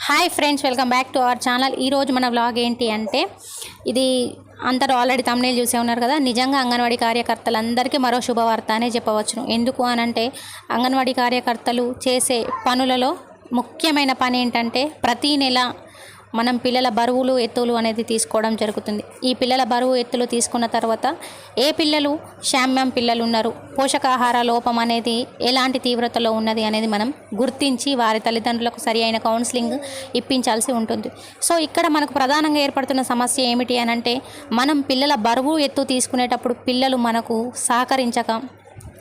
Hi friends welcome back to our channel ఈరోజు మన vlog ఏంటి అంటే ఇది అందరూ ఆల్రెడీ తమిళ చూసే ఉన్నారు కదా? నిజంగా అంగన్వాడీ కార్యకర్తలందరికీ మరో శుభవార్త అనే చెప్పవచ్చును. ఎందుకు అని అంటే అంగన్వాడీ కార్యకర్తలు చేసే పనులలో ముఖ్యమైన పని ఏంటంటే ప్రతీ నెల మనం పిల్లల బరువులు ఎత్తులు అనేది తీసుకోవడం జరుగుతుంది. ఈ పిల్లల బరువు ఎత్తులు తీసుకున్న తర్వాత ఏ పిల్లలు శామ్యం పిల్లలు ఉన్నారు? పోషకాహార లోపం అనేది ఎలాంటి తీవ్రతలో ఉన్నది అనేది మనం గుర్తించి వారి తల్లిదండ్రులకు సరి అయిన కౌన్సిలింగ్ ఇప్పించాల్సి ఉంటుంది. సో ఇక్కడ మనకు ప్రధానంగా ఏర్పడుతున్న సమస్య ఏమిటి అని అంటే మనం పిల్లల బరువు ఎత్తు తీసుకునేటప్పుడు పిల్లలు మనకు సహకరించక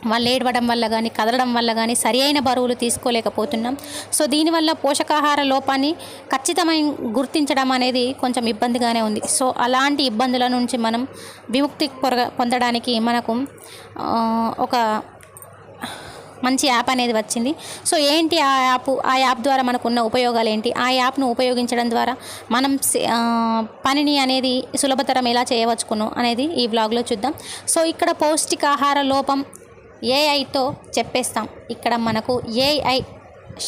వాళ్ళు ఏడవడం వల్ల కానీ కదలడం వల్ల కానీ సరి అయిన బరువులు తీసుకోలేకపోతున్నాం. సో దీనివల్ల పోషకాహార లోపాన్ని ఖచ్చితమైన గుర్తించడం అనేది కొంచెం ఇబ్బందిగానే ఉంది. సో అలాంటి ఇబ్బందుల నుంచి మనం విముక్తి పొరగ పొందడానికి మనకు ఒక మంచి యాప్ అనేది వచ్చింది. సో ఏంటి ఆ యాప్ ఆ యాప్ ద్వారా మనకున్న ఉపయోగాలు ఏంటి? ఆ యాప్ను ఉపయోగించడం ద్వారా మనం సే- పనిని అనేది సులభతరం ఎలా చేయవచ్చుకును అనేది ఈ వ్లాగ్లో చూద్దాం. సో ఇక్కడ పౌష్టికాహార లోపం ఏఐతో చెప్పేస్తాం. ఇక్కడ మనకు ఏఐ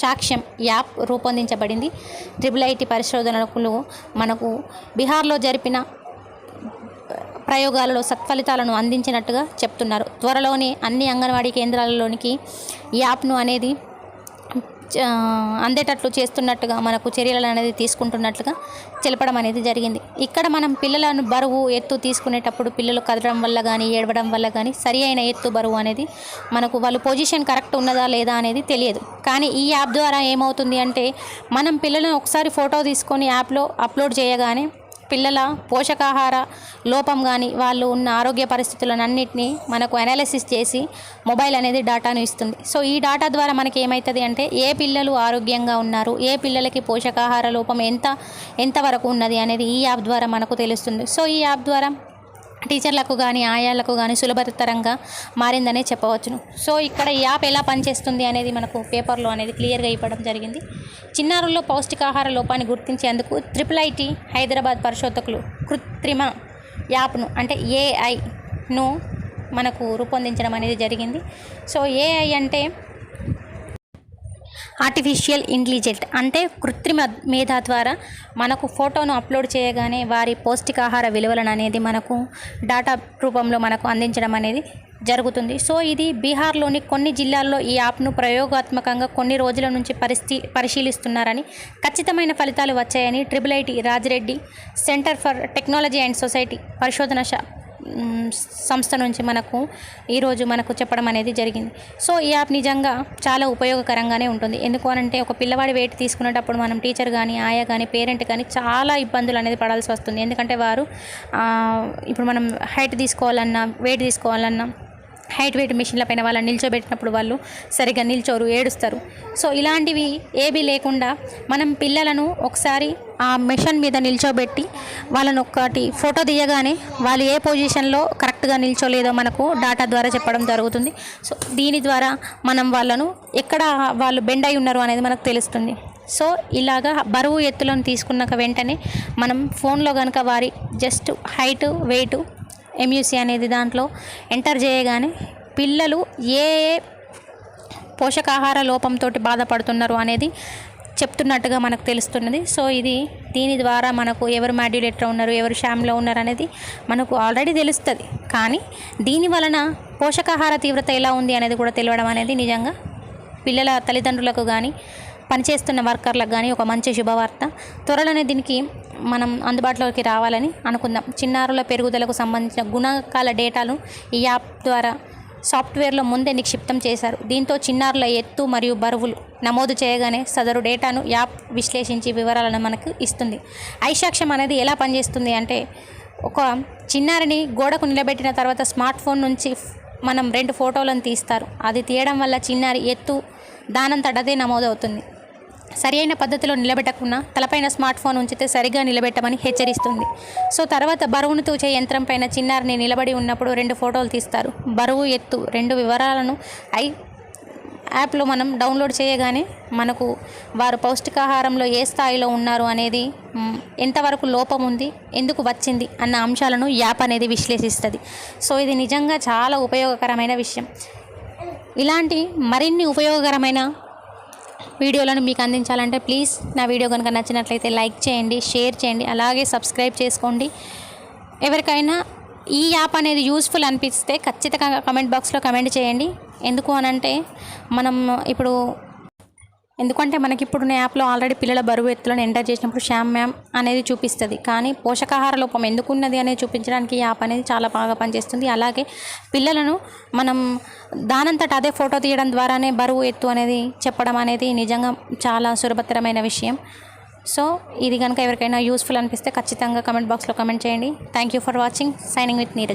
సాక్ష్యం యాప్ రూపొందించబడింది. ట్రిపుల్ ఐటీ పరిశోధనకులు మనకు బీహార్లో జరిపిన ప్రయోగాలలో సత్ఫలితాలను అందించినట్టుగా చెప్తున్నారు. త్వరలోనే అన్ని అంగన్వాడీ కేంద్రాలలోనికి యాప్ను అనేది అందేటట్లు చేస్తున్నట్టుగా మనకు చర్యలు అనేది తీసుకుంటున్నట్లుగా తెలపడం అనేది జరిగింది. ఇక్కడ మనం పిల్లలను బరువు ఎత్తు తీసుకునేటప్పుడు పిల్లలు కదలడం వల్ల కానీ ఏడవడం వల్ల కానీ సరి అయిన ఎత్తు బరువు అనేది మనకు వాళ్ళు పొజిషన్ కరెక్ట్ ఉన్నదా లేదా అనేది తెలియదు. కానీ ఈ యాప్ ద్వారా ఏమవుతుంది అంటే మనం పిల్లలను ఒకసారి ఫోటో తీసుకొని యాప్లో అప్లోడ్ చేయగానే పిల్లల పోషకాహార లోపం కానీ వాళ్ళు ఉన్న ఆరోగ్య పరిస్థితులను అన్నింటినీ మనకు అనాలిసిస్ చేసి మొబైల్ అనేది డేటాను ఇస్తుంది. సో ఈ డేటా ద్వారా మనకి ఏమవుతుంది అంటే ఏ పిల్లలు ఆరోగ్యంగా ఉన్నారు ఏ పిల్లలకి పోషకాహార లోపం ఎంత ఎంతవరకు ఉన్నది అనేది ఈ యాప్ ద్వారా మనకు తెలుస్తుంది. సో ఈ యాప్ ద్వారా టీచర్లకు కానీ ఆయాలకు కానీ సులభతరంగా మారిందనే చెప్పవచ్చును. సో ఇక్కడ ఈ యాప్ ఎలా పనిచేస్తుంది అనేది మనకు పేపర్లో అనేది క్లియర్గా ఇవ్వడం జరిగింది. చిన్నారుల్లో పౌష్టికాహార లోపాన్ని గుర్తించేందుకు ట్రిపుల్ ఐటీ హైదరాబాద్ పరిశోధకులు కృత్రిమ యాప్ను అంటే ఏఐను మనకు రూపొందించడం అనేది జరిగింది. సో ఏఐ అంటే ఆర్టిఫిషియల్ ఇంటెలిజెంట్ అంటే కృత్రిమ మేధ ద్వారా మనకు ఫోటోను అప్లోడ్ చేయగానే వారి పౌష్టికాహార విలువలను అనేది మనకు డాటా రూపంలో మనకు అందించడం అనేది జరుగుతుంది. సో ఇది బీహార్లోని కొన్ని జిల్లాల్లో ఈ యాప్ను ప్రయోగాత్మకంగా కొన్ని రోజుల నుంచి పరిస్థి పరిశీలిస్తున్నారని ఖచ్చితమైన ఫలితాలు వచ్చాయని triple IT Rajireddy center for technology and society పరిశోధన శా సంస్థ నుంచి మనకు ఈరోజు మనకు చెప్పడం అనేది జరిగింది. సో ఈ యాప్ నిజంగా చాలా ఉపయోగకరంగానే ఉంటుంది. ఎందుకు అనంటే ఒక పిల్లవాడి వెయిట్ తీసుకునేటప్పుడు మనం టీచర్ కానీ ఆయా కానీ పేరెంట్ కానీ చాలా ఇబ్బందులు అనేది పడాల్సి వస్తుంది. ఎందుకంటే వారు ఇప్పుడు మనం హైట్ తీసుకోవాలన్నా వెయిట్ తీసుకోవాలన్నా హైట్ వెయిట్ మిషన్ల పైన వాళ్ళని నిల్చోబెట్టినప్పుడు వాళ్ళు సరిగ్గా నిల్చోరు ఏడుస్తారు. సో ఇలాంటివి ఏవి లేకుండా మనం పిల్లలను ఒకసారి ఆ మిషన్ మీద నిల్చోబెట్టి వాళ్ళని ఒకటి ఫోటో తీయగానే వాళ్ళు ఏ పొజిషన్లో కరెక్ట్గా నిల్చోలేదో మనకు డాటా ద్వారా చెప్పడం జరుగుతుంది. సో దీని ద్వారా మనం వాళ్ళను ఎక్కడ వాళ్ళు బెండ్ అయి ఉన్నారు అనేది మనకు తెలుస్తుంది. సో ఇలాగా బరువు ఎత్తులను తీసుకున్నాక వెంటనే మనం ఫోన్లో కనుక వారి జస్ట్ హైట్ వెయిట్ ఎంయూసీ అనేది దాంట్లో ఎంటర్ చేయగానే పిల్లలు ఏ ఏ పోషకాహార లోపంతో బాధపడుతున్నారు అనేది చెప్తున్నట్టుగా మనకు తెలుస్తున్నది. సో ఇది దీని ద్వారా మనకు ఎవరు మాడ్యులేటర్ ఉన్నారు ఎవరు షామ్లో ఉన్నారు అనేది మనకు ఆల్రెడీ తెలుస్తుంది. కానీ దీని వలన పోషకాహార తీవ్రత ఎలా ఉంది అనేది కూడా తెలియడం అనేది నిజంగా పిల్లల తల్లిదండ్రులకు కానీ పనిచేస్తున్న వర్కర్లకు కానీ ఒక మంచి శుభవార్త. త్వరలోనే దీనికి మనం అందుబాటులోకి రావాలని అనుకుందాం. చిన్నారుల పెరుగుదలకు సంబంధించిన గుణకాల డేటాను ఈ యాప్ ద్వారా సాఫ్ట్వేర్లో ముందే నిక్షిప్తం చేశారు. దీంతో చిన్నారుల ఎత్తు మరియు బరువులు నమోదు చేయగానే సదరు డేటాను యాప్ విశ్లేషించి వివరాలను మనకు ఇస్తుంది. ఐశాక్ష్యం అనేది ఎలా పనిచేస్తుంది అంటే ఒక చిన్నారిని గోడకు నిలబెట్టిన తర్వాత స్మార్ట్ ఫోన్ నుంచి మనం రెండు ఫోటోలను తీస్తారు. అది తీయడం వల్ల చిన్నారి ఎత్తు దానంతటదే నమోదవుతుంది. సరి అయిన పద్ధతిలో నిలబెట్టకుండా తలపైన స్మార్ట్ ఫోన్ ఉంచితే సరిగా నిలబెట్టమని హెచ్చరిస్తుంది. సో తర్వాత బరువును తూచే యంత్రం పైన చిన్నారిని నిలబడి ఉన్నప్పుడు రెండు ఫోటోలు తీస్తారు. బరువు ఎత్తు రెండు వివరాలను ఐ యాప్లో మనం డౌన్లోడ్ చేయగానే మనకు వారు పౌష్టికాహారంలో ఏ స్థాయిలో ఉన్నారు అనేది ఎంతవరకు లోపం ఉంది ఎందుకు వచ్చింది అన్న అంశాలను యాప్ అనేది విశ్లేషిస్తుంది. సో ఇది నిజంగా చాలా ఉపయోగకరమైన విషయం. ఇలాంటి మరిన్ని ఉపయోగకరమైన వీడియోలను మీకు అందించాలంటే ప్లీజ్ నా వీడియో కనుక నచ్చినట్లయితే లైక్ చేయండి షేర్ చేయండి అలాగే సబ్స్క్రైబ్ చేసుకోండి. ఎవరికైనా ఈ యాప్ అనేది యూస్ఫుల్ అనిపిస్తే ఖచ్చితంగా కమెంట్ బాక్స్లో కమెంట్ చేయండి. ఎందుకు అనంటే మనం ఇప్పుడు ఎందుకంటే మనకి ఇప్పుడున్న యాప్లో ఆల్రెడీ పిల్లల బరువు ఎత్తులను ఎంటర్ చేసినప్పుడు శ్యామ్ మ్యామ్ అనేది చూపిస్తుంది. కానీ పోషకాహార లోపం ఎందుకున్నది అనేది చూపించడానికి ఈ యాప్ అనేది చాలా బాగా పనిచేస్తుంది. అలాగే పిల్లలను మనం దానంతట అదే ఫోటో తీయడం ద్వారానే బరువు ఎత్తు అనేది చెప్పడం అనేది నిజంగా చాలా సులభతరమైన విషయం. సో ఇది కనుక ఎవరికైనా యూస్ఫుల్ అనిపిస్తే ఖచ్చితంగా కమెంట్ బాక్స్లో కమెంట్ చేయండి. Thank you for watching. Signing with Neeraj.